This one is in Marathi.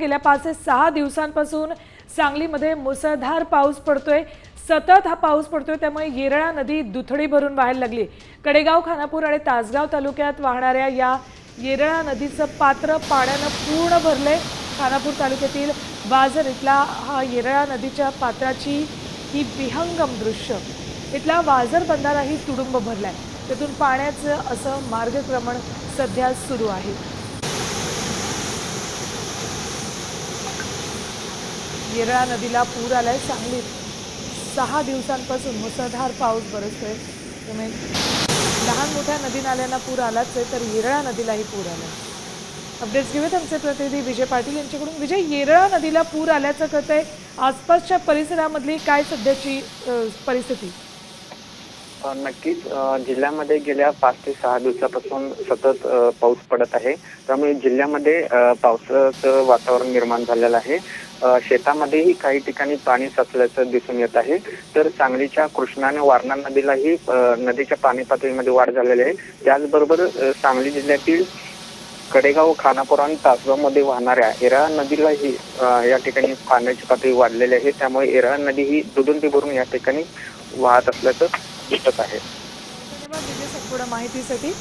गेल्या पाच ते सहा दिवसांपासून सांगलीमध्ये मुसळधार पाऊस पडतोय. सतत हा पाऊस पडतोय त्यामुळे येरळा नदी दुथडी भरून वाहायला लागली. कडेगाव खानापूर आणि तासगाव तालुक्यात वाहणाऱ्या या येरळा नदीचं पात्र पाण्यानं पूर्ण भरले खानापूर तालुक्यातील बाजर इथला हा येरळा नदीच्या पात्राची ही विहंगम दृश्य. इथला वाजर बंधाराही तुडुंब भरलाय. त्यातून पाण्याचं असं मार्गक्रमण सध्या सुरू आहे. येरळा नदीला पूर आला आहे सांगलीत सहा दिवसांपासून मुसळधार पाऊस बरसतोय त्यामुळे लहान मोठ्या नदी नाल्यांना पूर आलाच आहे तर येरळा नदीलाही पूर आलाय. अपडेट्स घेऊयात आमचे प्रतिनिधी विजय पाटील यांच्याकडून. विजय येरळा नदीला पूर आल्याचं कळतंय. आसपासच्या परिसरामधली काय सध्याची अ, परिस्थिती? अ, नक्कीच. अ, जिल्ह्यामध्ये गेल्या पाच ते सहा दिवसापासून सतत अ, पाऊस पडत आहे. त्यामुळे जिल्ह्यामध्ये अ, पावसाचं वातावरण निर्माण झालेलं आहे. शेतामध्येही काही ठिकाणी पाणी साचल्याचं दिसून येत आहे. तर सांगलीच्या कृष्णा आणि वारणा नदीलाही नदीच्या पाणी पातळीमध्ये वाढ झालेली आहे. त्याचबरोबर सांगली जिल्ह्यातील कडेगाव खानापूर आणि तासगावमध्ये वाहणाऱ्या एरा नदीलाही या ठिकाणी पाण्याची पातळी वाढलेली आहे. त्यामुळे एरा नदी ही दुदुंती भरून या ठिकाणी वाहत असल्याचं दिसत आहे. धन्यवाद माहितीसाठी.